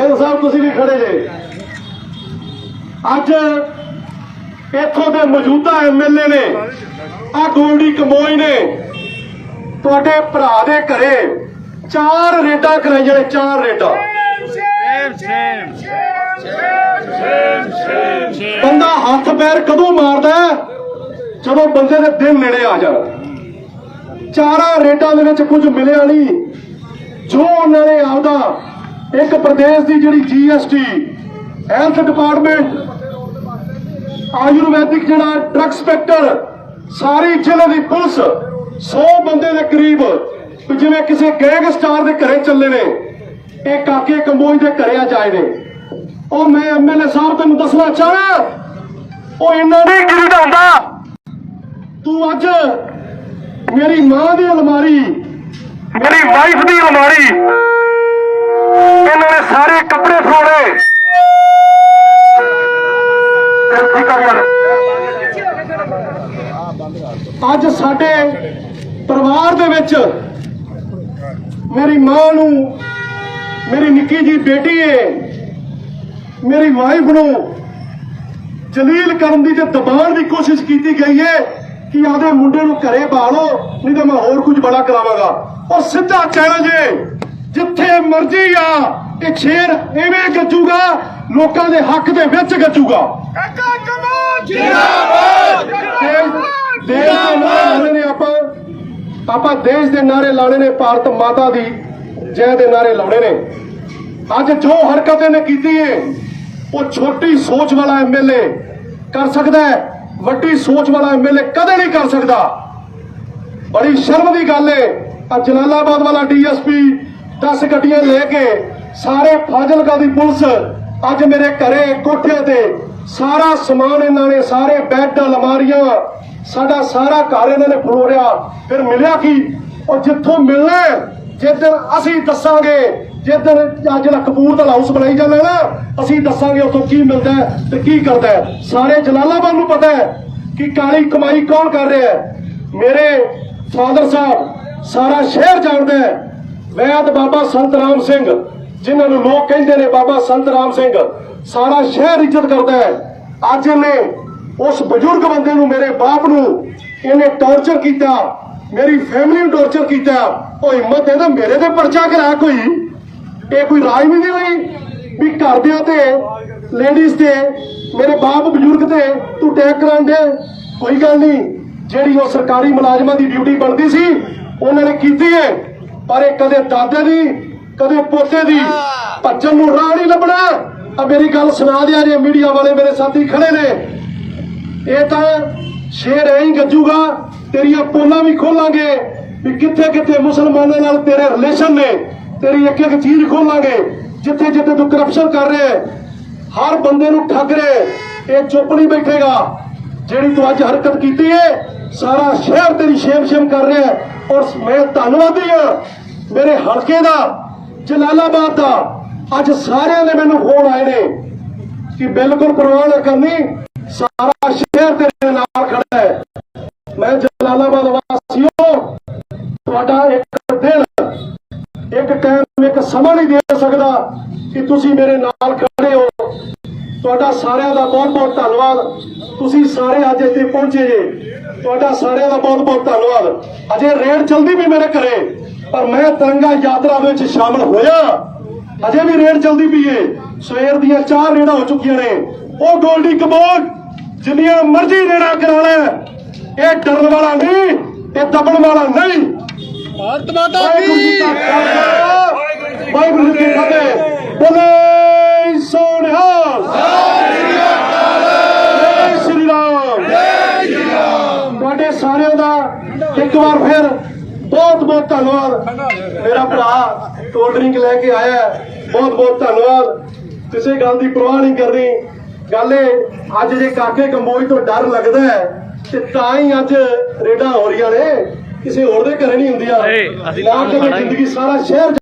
ਫਿਰ ਸਾਹਿਬ, ਤੁਸੀਂ ਵੀ ਖੜੇ ਜੇ। ਅੱਜ ਇੱਥੋਂ ਦੇ ਮੌਜੂਦਾ ਐਮਐਲਏ ਨੇ ਆ ਗੋਲਡੀ ਕਮੋਈ ਨੇ, ਤੁਹਾਡੇ ਭਰਾ ਦੇ ਘਰੇ ਚਾਰ ਰੇਡਾਂ ਕਰਾਈਆਂ ਨੇ, ਚਾਰ ਰੇਡਾਂ। ਬੰਦਾ ਹੱਥ ਪੈਰ ਕਦੋਂ ਮਾਰਦਾ ਜਦੋਂ ਬੰਦੇ ਦੇ ਦਿਨ ਨੇੜੇ ਆ ਜਾਣ। ਚਾਰਾਂ ਰੇਡਾਂ ਦੇ ਵਿੱਚ ਕੁਝ ਮਿਲਿਆ ਨਹੀਂ। ਜੋ ਉਹਨਾਂ ਨੇ ਆਪਦਾ ਇੱਕ ਪ੍ਰਦੇਸ਼ ਦੀ ਜਿਹੜੀ ਜੀਐਸਟੀ ਹੈਲਥ ਡਿਪਾਰਟਮੈਂਟ ਆਯੁਰਵੈਦਿਕ ਜਿਹੜਾ ਡਰੱਗ ਸਪੈਕਟਰ ਸਾਰੀ ਜ਼ਿਲ੍ਹੇ ਦੀ ਪੁਲਿਸ 100 ਬੰਦੇ ਦੇ ਕਰੀਬ ਜਿਵੇਂ ਕਿਸੇ ਗੈਂਗਸਟਰ ਦੇ ਘਰੇ ਚੱਲੇ ਨੇ, ਇਹ ਕਾਕੇ ਕੰਬੋਜ ਦੇ ਘਰੇ ਆ ਜਾਏ ਨੇ। ਉਹ ਮੈਂ ਐਮਐਲਏ ਸਾਹਿਬ ਤੈਨੂੰ ਦੱਸਣਾ ਚਾਹਣਾ ਉਹ ਇੰਨਾ ਨਹੀਂ ਗਿਰਦਾ ਹੁੰਦਾ ਤੂੰ ਅੱਜ ਮੇਰੀ ਮਾਂ ਦੀ ਅਲਮਾਰੀ, ਮੇਰੀ ਵਾਈਫ ਦੀ ਅਲਮਾਰੀ। ਇਹਨਾਂ ਨੇ ਸਾਰੇ ਕੱਪੜੇ ਫਰੋੜੇ ਅੱਜ ਸਾਡੇ ਪਰਿਵਾਰ ਦੇ ਵਿੱਚ ਮੇਰੀ ਮਾਂ ਨੂੰ, ਮੇਰੀ ਨਿੱਕੀ ਜੀ ਬੇਟੀ ਏ, ਮੇਰੀ ਵਾਈਫ ਨੂੰ ਜਲੀਲ ਕਰਨ ਦੀ ਤੇ ਦਬਾਉਣ ਦੀ ਕੋਸ਼ਿਸ਼ ਕੀਤੀ ਗਈ ਏ ਕਿ ਆਦੇ ਮੁੰਡੇ ਨੂੰ ਘਰੇ ਬਾਲੋ, ਨਹੀਂ ਤਾਂ ਮੈਂ ਹੋਰ ਕੁਝ ਬੜਾ ਕਰਾਵਾਂਗਾ। ਉਹ ਸਿੱਧਾ ਚੈਲੰਜ ਹੈ ਜਿੱਥੇ ਮਰਜ਼ੀ ਆ ਇਹ ਸ਼ੇਰ ਐਵੇਂ ਗੱਜੂਗਾ ਲੋਕਾਂ ਦੇ ਹੱਕ ਦੇ ਵਿੱਚ ਗੱਜੂਗਾ। ਕਾਕਾ ਕਮਾਲ! ਜਿੰਦਾਬਾਦ! ਦੇਸ਼ ਦੇਸ਼ ਦੇ ਨਾਰੇ ਲਾਣੇ ਨੇ ਆਪਾਂ। ਆਪਾਂ ਦੇਸ਼ ਦੇ ਨਾਰੇ ਲਾਣੇ ਨੇ ਭਾਰਤ ਮਾਤਾ ਦੀ ਜੈ ਦੇ ਨਾਰੇ ਲਾਉਣੇ ਨੇ। ਅੱਜ ਜੋ ਹਰਕਤ ਇਹਨੇ ਕੀਤੀ ਹੈ ਉਹ ਛੋਟੀ ਸੋਚ ਵਾਲਾ ਐਮਐਲਏ ਕਰ ਸਕਦਾ ਹੈ ਵੱਡੀ ਸੋਚ ਵਾਲਾ ਐਮਐਲਏ ਕਦੇ ਨਹੀਂ ਕਰ ਸਕਦਾ। ਬੜੀ ਸ਼ਰਮ ਦੀ ਗੱਲ ਹੈ ਆ ਜਲਾਲਾਬਾਦ ਵਾਲਾ ਡੀਐਸਪੀ 10 ਗੱਡੀਆਂ ਲੈ ਕੇ ਸਾਰੇ ਫਾਜ਼ਿਲਕਾ ਦੀ ਪੁਲਿਸ ਅੱਜ ਮੇਰੇ ਘਰੇ ਕੋਠਿਆਂ ਤੇ ਸਾਰਾ ਸਮਾਨ ਇਹਨਾਂ ਨੇ ਸਾਰੇ ਬੈੱਡ ਅਲਮਾਰੀਆਂ ਸਾਡਾ ਸਾਰਾ ਘਰ ਇਹਨਾਂ ਨੇ ਫਲੋਰਿਆ। ਫਿਰ ਮਿਲਿਆ ਕੀ? ਉਹ ਜਿੱਥੋਂ ਮਿਲਣਾ ਹੈ, ਜਿਸ ਦਿਨ ਅਸੀਂ ਦੱਸਾਂਗੇ ਜਿਸ ਦਿਨ ਅੱਜ ਜਿਹੜਾ ਦਾ ਹਾਊਸ ਬਣਾਈ ਜਾਂਦਾ ਨਾ ਅਸੀਂ ਦੱਸਾਂਗੇ ਉੱਥੋਂ ਕੀ ਮਿਲਦਾ ਤੇ ਕੀ ਕਰਦਾ ਸਾਰੇ ਜਲਾਲਾਬਾਦ ਨੂੰ ਪਤਾ ਹੈ ਕਿ ਕਾਲੀ ਕਮਾਈ ਕੌਣ ਕਰ ਰਿਹਾ ਹੈ। ਮੇਰੇ ਫਾਦਰ ਸਾਹਿਬ ਸਾਰਾ ਸ਼ਹਿਰ ਜਾਣਦਾ ਹੈ ਵੈਦ ਬਾਬਾ ਸੰਤ ਰਾਮ ਸਿੰਘ, ਜਿਨ੍ਹਾਂ ਨੂੰ ਲੋਕ ਕਹਿੰਦੇ ਨੇ ਬਾਬਾ ਸੰਤ ਰਾਮ ਸਿੰਘ, ਸਾਰਾ ਸ਼ਹਿਰ ਇੱਜ਼ਤ ਕਰਦਾ ਹੈ। ਅੱਜ ਇਹਨੇ ਉਸ ਬਜ਼ੁਰਗ ਬੰਦੇ ਨੂੰ ਮੇਰੇ ਬਾਪ ਨੂੰ ਇਹਨੇ ਟੌਰਚਰ ਕੀਤਾ, ਮੇਰੀ ਫੈਮਿਲੀ ਨੂੰ ਟੌਰਚਰ ਕੀਤਾ। ਉਹ ਹਿੰਮਤ ਹੈ ਮੇਰੇ ਤੇ ਪਰਚਾ ਕਰਾ ਕੋਈ। ਇਹ ਕੋਈ ਰਾਜਨੀਤੀ ਨਹੀਂ ਵੀ ਘਰਦਿਆਂ ਤੇ ਲੇਡੀਜ਼ ਤੇ, ਮੇਰੇ ਬਾਪ ਬਜ਼ੁਰਗ ਤੇ ਤੂੰ ਟੈਕ ਕਰਾਂਗੇ ਕੋਈ ਗੱਲ ਨਹੀਂ, ਜਿਹੜੀ ਉਹ ਸਰਕਾਰੀ ਮੁਲਾਜ਼ਮਾਂ ਦੀ ਡਿਊਟੀ ਬਣਦੀ ਸੀ, ਉਹਨਾਂ ਨੇ ਕੀਤੀ ਹੈ। ਪਰ ਇਹ ਕਦੇ ਦਾਦੇ ਦੀ ਕਦੇ ਪੋਤੇ ਦੀ। ਭੱਜਣ ਨੂੰ ਰਾਹ ਨਹੀਂ ਲੱਭਣਾ। ਆ ਮੇਰੀ ਗੱਲ ਸੁਣਾ ਦਿਆ ਜੇ ਮੀਡੀਆ ਵਾਲੇ ਮੇਰੇ ਸਾਥੀ ਖੜੇ ਨੇ। ਇਹ ਤਾਂ ਸ਼ੇਰ ਐਂ ਗੱਜੂਗਾ ਤੇਰੀਆਂ ਪੋਲਾਂ ਵੀ ਖੋਲਾਂਗੇ ਵੀ ਕਿੱਥੇ ਕਿੱਥੇ ਮੁਸਲਮਾਨਾਂ ਨਾਲ ਤੇਰੇ ਰਿਲੇਸ਼ਨ ਨੇ। ਤੇਰੀ ਇੱਕ ਇੱਕ ਚੀਜ਼ ਖੋਲਾਂਗੇ ਜਿੱਥੇ ਜਿੱਥੇ ਤੂੰ ਕਰਪਸ਼ਨ ਕਰ ਰਿਹਾ ਹੈ, ਹਰ ਬੰਦੇ ਨੂੰ ਠੱਗ ਰਿਹਾ ਇਹ ਚੁੱਪ ਨਹੀਂ ਬੈਠੇਗਾ। ਜਿਹੜੀ ਤੂੰ ਅੱਜ ਹਰਕਤ ਕੀਤੀ ਹੈ ਸਾਰਾ ਸ਼ਹਿਰ ਤੇਰੀ ਸ਼ੇਮ ਸ਼ੇਮ ਕਰ ਰਿਹਾ ਔਰ ਮੈਂ ਧੰਨਵਾਦੀ ਹਾਂ। ਮੇਰੇ ਹਲਕੇ ਦਾ, ਜਲਾਲਾਬਾਦ ਦਾ, ਅੱਜ ਸਾਰਿਆਂ ਦੇ ਮੈਨੂੰ ਫੋਨ ਆਏ ਨੇ ਕਿ ਬਿਲਕੁਲ ਪਰਵਾਹ ਨਾ ਕਰਨੀ, ਸਾਰਾ ਸ਼ਹਿਰ ਤੇਰੇ ਨਾਲ ਖੜਾ ਹੈ। ਮੈਂ ਜਲਾਲਾਬਾਦ ਵਾਸੀਓ, ਤੁਹਾਡਾ ਇੱਕ ਦਿਨ, ਇੱਕ ਟਾਈਮ ਇੱਕ ਸਮਾਂ ਨਹੀਂ ਦੇ ਸਕਦਾ ਕਿ ਤੁਸੀਂ ਮੇਰੇ ਨਾਲ ਖੜੇ ਹੋ। ਤੁਹਾਡਾ ਸਾਰਿਆਂ ਦਾ ਬਹੁਤ ਬਹੁਤ ਧੰਨਵਾਦ। ਤੁਸੀਂ ਸਾਰੇ ਅੱਜ ਇੱਥੇ ਪਹੁੰਚੇ ਜੇ। ਤੁਹਾਡਾ ਸਾਰਿਆਂ ਦਾ ਬਹੁਤ ਬਹੁਤ ਧੰਨਵਾਦ। ਅਜੇ ਰੇਡ ਚਲਦੀ ਵੀ ਮੇਰੇ ਘਰੇ। ਪਰ ਮੈਂ ਤਿਰੰਗਾ ਯਾਤਰਾ ਵਿੱਚ ਸ਼ਾਮਲ ਹੋਇਆ। ਅਜੇ ਵੀ ਰੇਡ ਚਲਦੀ ਪਈ ਏ। ਸਵੇਰ ਦੀਆਂ ਚਾਰ ਰੇਡਾਂ ਹੋ ਚੁੱਕੀਆਂ ਨੇ। ਉਹ ਗੋਲਡੀ ਕਬੋਰ ਜਿੰਨੀਆਂ ਮਰਜ਼ੀ ਰੇਡਾਂ ਕਰਾ ਲੈ। ਇਹ ਡਰਨ ਵਾਲਾ ਨਹੀਂ ਇਹ ਦਬਣ ਵਾਲਾ ਨਹੀਂ। ਭਾਰਤ ਮਾਤਾ ਵਾਹਿਗੁਰੂ ਜੀ ਕਾ ਖਾਲਸਾ। ਵਾਹਿਗੁਰੂ ਜੀ ਕੀ ਫਤਿਹ। ਬੋਲੇ ਸੋਨਿਹਾਲ ਜੈ ਸ਼੍ਰੀ ਰਾਮ। ਤੁਹਾਡੇ ਸਾਰਿਆਂ ਦਾ ਇੱਕ ਵਾਰ ਫਿਰ ਬਹੁਤ ਧੰਨਵਾਦ। ਮੇਰਾ ਭਰਾ ਕੋਲਡ ਡਰਿੰਕ ਲੈ ਕੇ ਆਇਆ। ਬਹੁਤ ਬਹੁਤ ਧੰਨਵਾਦ। ਕਿਸੇ ਗੱਲ ਦੀ ਪਰਵਾਹ ਨਹੀਂ ਕਰਨੀ। ਗੱਲ ਇਹ ਅੱਜ ਜੇ ਕਾਕੇ ਕੰਬੋਜ ਤੋਂ ਡਰ ਲੱਗਦਾ ਹੈ ਤੇ ਤਾਂ ਹੀ ਅੱਜ ਰੇਡਾਂ ਹੋ ਰਹੀਆਂ ਨੇ। ਕਿਸੇ ਹੋਰ ਦੇ ਘਰੇ ਨਹੀਂ ਹੁੰਦੀਆਂ। ਨਾ ਕਦੇ ਜ਼ਿੰਦਗੀ ਸਾਰਾ ਸ਼ਹਿਰ